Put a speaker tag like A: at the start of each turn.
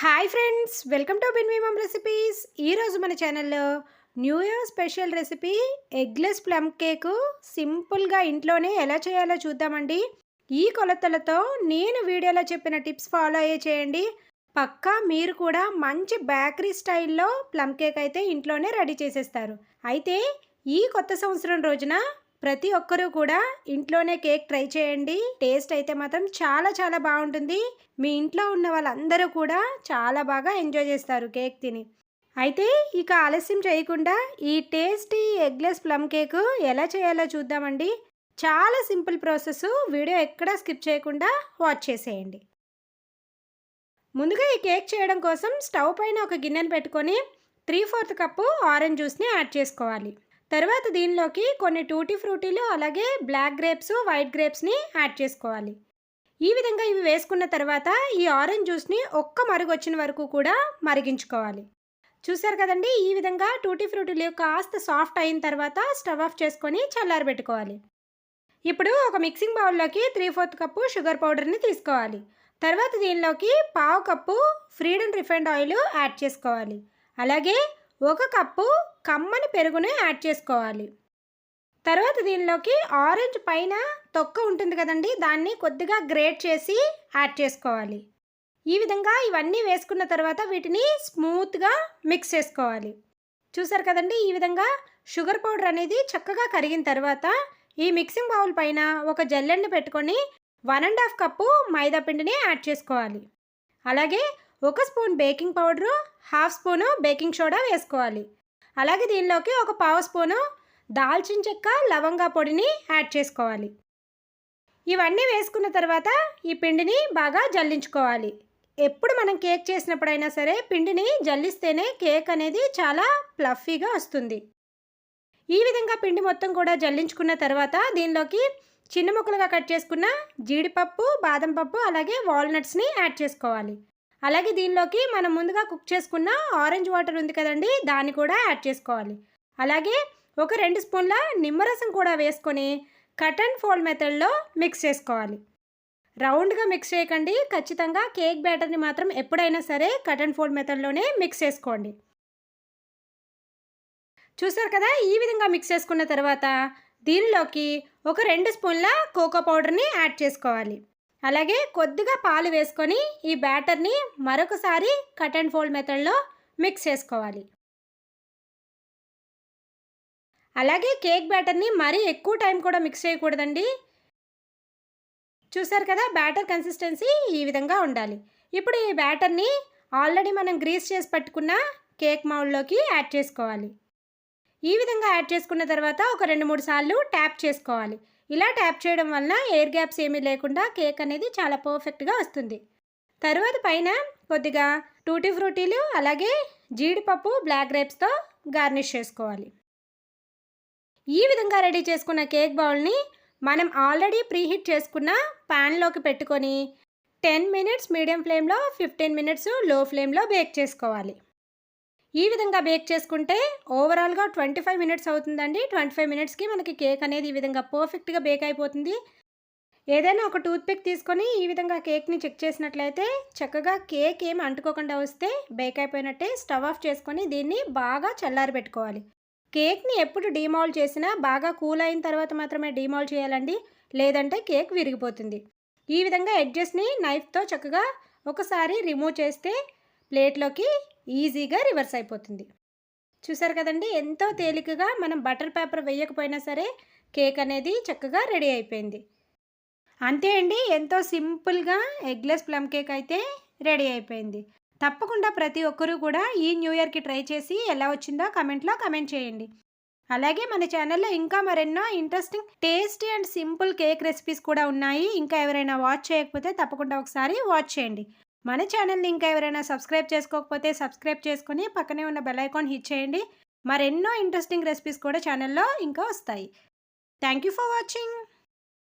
A: Hi friends welcome to బిన్వీమం recipes ఈరోజు మన ఛానల్లో new year special recipe eggless plum cake సింపుల్గా ఇంట్లోనే ఎలా చేయాలో చూద్దామండి. ఈ కొలతలతో నేను వీడియోలో చెప్పిన టిప్స్ ఫాలో అయ్యే చేయండి. పక్కా మీరు కూడా మంచి బేకరీ స్టైల్లో ప్లమ్ కేక్ అయితే ఇంట్లోనే రెడీ చేసేస్తారు. అయితే ఈ కొత్త సంవత్సరం రోజున ప్రతి ఒక్కరూ కూడా ఇంట్లోనే కేక్ ట్రై చేయండి. టేస్ట్ అయితే మాత్రం చాలా చాలా బాగుంటుంది. మీ ఇంట్లో ఉన్న వాళ్ళందరూ కూడా చాలా బాగా ఎంజాయ్ చేస్తారు కేక్ తిని. అయితే ఇక ఆలస్యం చేయకుండా ఈ టేస్టీ ఎగ్లెస్ ప్లమ్ కేక్ ఎలా చేయాలో చూద్దామండి. చాలా సింపుల్ ప్రాసెస్. వీడియో ఎక్కడా స్కిప్ చేయకుండా వాచ్ చేసేయండి. ముందుగా ఈ కేక్ చేయడం కోసం స్టవ్ పైన ఒక గిన్నెను పెట్టుకొని త్రీ ఫోర్త్ కప్పు ఆరెంజ్ జ్యూస్ని యాడ్ చేసుకోవాలి. తర్వాత దీనిలోకి కొన్ని టూటీ ఫ్రూటీలు అలాగే బ్లాక్ గ్రేప్స్ వైట్ గ్రేప్స్ని యాడ్ చేసుకోవాలి. ఈ విధంగా ఇవి వేసుకున్న తర్వాత ఈ ఆరెంజ్ జ్యూస్ని ఒక్క మరుగు వచ్చిన వరకు కూడా మరిగించుకోవాలి. చూసారు కదండి ఈ విధంగా టూటీ ఫ్రూటీలు కాస్త సాఫ్ట్ అయిన తర్వాత స్టవ్ ఆఫ్ చేసుకొని చల్లారబెట్టుకోవాలి ఇప్పుడు ఒక మిక్సింగ్ బౌల్లోకి త్రీ ఫోర్త్ కప్పు షుగర్ పౌడర్ని తీసుకోవాలి. తర్వాత దీనిలోకి పావు cup Freedom refined oil add చేసుకోవాలి. అలాగే ఒక కప్పు కమ్మని పెరుగుని యాడ్ చేసుకోవాలి. తర్వాత దీనిలోకి ఆరెంజ్ పైన తొక్క ఉంటుంది కదండి దాన్ని కొద్దిగా గ్రేట్ చేసి యాడ్ చేసుకోవాలి. ఈ విధంగా ఇవన్నీ వేసుకున్న తర్వాత వీటిని స్మూత్గా మిక్స్ చేసుకోవాలి. చూసారు కదండి ఈ విధంగా షుగర్ పౌడర్ అనేది చక్కగా కరిగిన తర్వాత ఈ మిక్సింగ్ బౌల్ పైన ఒక జల్లెంని పెట్టుకొని వన్ అండ్ హాఫ్ కప్పు మైదా పిండిని యాడ్ చేసుకోవాలి. అలాగే ఒక spoon baking powder half spoon baking soda వేసుకోవాలి. అలాగే దీనిలోకి ఒక పావు స్పూను దాల్చిన చెక్క లవంగా పొడిని యాడ్ చేసుకోవాలి. ఇవన్నీ వేసుకున్న తర్వాత ఈ పిండిని బాగా జల్లించుకోవాలి. ఎప్పుడు మనం కేక్ చేసినప్పుడైనా సరే పిండిని జల్లిస్తేనే కేక్ అనేది చాలా ప్లఫీగా వస్తుంది. ఈ విధంగా పిండి మొత్తం కూడా జల్లించుకున్న తర్వాత దీనిలోకి చిన్న ముక్కలుగా కట్ చేసుకున్న జీడిపప్పు బాదం పప్పు అలాగే వాల్నట్స్ని యాడ్ చేసుకోవాలి. అలాగే దీనిలోకి మనం ముందుగా కుక్ చేసుకున్న ఆరెంజ్ వాటర్ ఉంది కదండి దాన్ని కూడా యాడ్ చేసుకోవాలి. అలాగే ఒక రెండు స్పూన్ల నిమ్మరసం కూడా వేసుకొని కట్ అండ్ ఫోల్డ్ మెథడ్లో మిక్స్ చేసుకోవాలి. రౌండ్గా మిక్స్ చేయకండి ఖచ్చితంగా కేక్ బ్యాటర్ని మాత్రం ఎప్పుడైనా సరే కట్ అండ్ ఫోల్డ్ మెథడ్లోనే మిక్స్ చేసుకోండి. చూసారు కదా ఈ విధంగా మిక్స్ చేసుకున్న తర్వాత దీనిలోకి ఒక రెండు స్పూన్ల కోకో పౌడర్ని యాడ్ చేసుకోవాలి. అలాగే కొద్దిగా పాలు వేసుకొని ఈ బ్యాటర్ని మరొకసారి కట్ అండ్ ఫోల్డ్ మెథడ్లో మిక్స్ చేసుకోవాలి. అలాగే కేక్ బ్యాటర్ని మరీ ఎక్కువ టైం కూడా మిక్స్ చేయకూడదండి. చూసారు కదా బ్యాటర్ కన్సిస్టెన్సీ ఈ విధంగా ఉండాలి. ఇప్పుడు ఈ బ్యాటర్ని ఆల్రెడీ మనం గ్రీస్ చేసి పట్టుకున్న కేక్ మౌల్డ్లోకి యాడ్ చేసుకోవాలి. ఈ విధంగా యాడ్ చేసుకున్న తర్వాత ఒక రెండు మూడు సార్లు ట్యాప్ చేసుకోవాలి. ఇలా ట్యాప్ చేయడం వలన ఎయిర్ గ్యాప్స్ ఏమీ లేకుండా కేక్ అనేది చాలా పర్ఫెక్ట్గా వస్తుంది. తర్వాత పైన కొద్దిగా టూటీ ఫ్రూటీలు అలాగే జీడిపప్పు బ్లాక్ గ్రేప్స్తో గార్నిష్ చేసుకోవాలి. ఈ విధంగా రెడీ చేసుకున్న కేక్ బౌల్ని మనం ఆల్రెడీ ప్రీహీట్ చేసుకున్న ప్యాన్లోకి పెట్టుకొని టెన్ మినిట్స్ మీడియం ఫ్లేమ్లో ఫిఫ్టీన్ మినిట్స్లో ఫ్లేమ్లో బేక్ చేసుకోవాలి. ఈ విధంగా బేక్ చేసుకుంటే ఓవరాల్గా ట్వంటీ ఫైవ్ మినిట్స్ అవుతుందండి. ట్వంటీ ఫైవ్ మినిట్స్కి మనకి కేక్ అనేది ఈ విధంగా పర్ఫెక్ట్గా బేక్ అయిపోతుంది. ఏదైనా ఒక టూత్పిక్ తీసుకొని ఈ విధంగా కేక్ని చెక్ చేసినట్లయితే చక్కగా కేక్ ఏం అంటుకోకుండా వస్తే బేక్ అయిపోయినట్టే స్టవ్ ఆఫ్ చేసుకొని దీన్ని బాగా చల్లారి పెట్టుకోవాలి. కేక్ని ఎప్పుడు డీమాల్ చేసినా బాగా కూల్ అయిన తర్వాత మాత్రమే డీమాల్ చేయాలండి. లేదంటే కేక్ విరిగిపోతుంది. ఈ విధంగా ఎడ్జెస్ని నైఫ్తో చక్కగా ఒకసారి రిమూవ్ చేస్తే ప్లేట్లోకి ఈజీగా రివర్స్ అయిపోతుంది. చూసారు కదండి ఎంతో తేలికగా మనం బటర్ పేపర్ వేయకపోయినా సరే కేక్ అనేది చక్కగా రెడీ అయిపోయింది. అంతే అండి ఎంతో సింపుల్గా ఎగ్లెస్ ప్లమ్ కేక్ అయితే రెడీ అయిపోయింది. తప్పకుండా ప్రతి ఒక్కరూ కూడా ఈ న్యూ ఇయర్కి ట్రై చేసి ఎలా వచ్చిందో కమెంట్లో కమెంట్ చేయండి. అలాగే మన ఛానల్లో ఇంకా మరెన్నో interesting tasty and simple cake recipes కూడా ఉన్నాయి. ఇంకా ఎవరైనా వాచ్ చేయకపోతే తప్పకుండా ఒకసారి వాచ్ చేయండి. మన ఛానల్ని ఇంకా ఎవరైనా సబ్స్క్రైబ్ చేసుకోకపోతే సబ్స్క్రైబ్ చేసుకుని పక్కనే ఉన్న బెల్ ఐకాన్ హిట్ చేయండి. మరెన్నో ఇంట్రెస్టింగ్ రెసిపీస్ కూడా ఛానల్లో ఇంకా వస్తాయి. Thank you for watching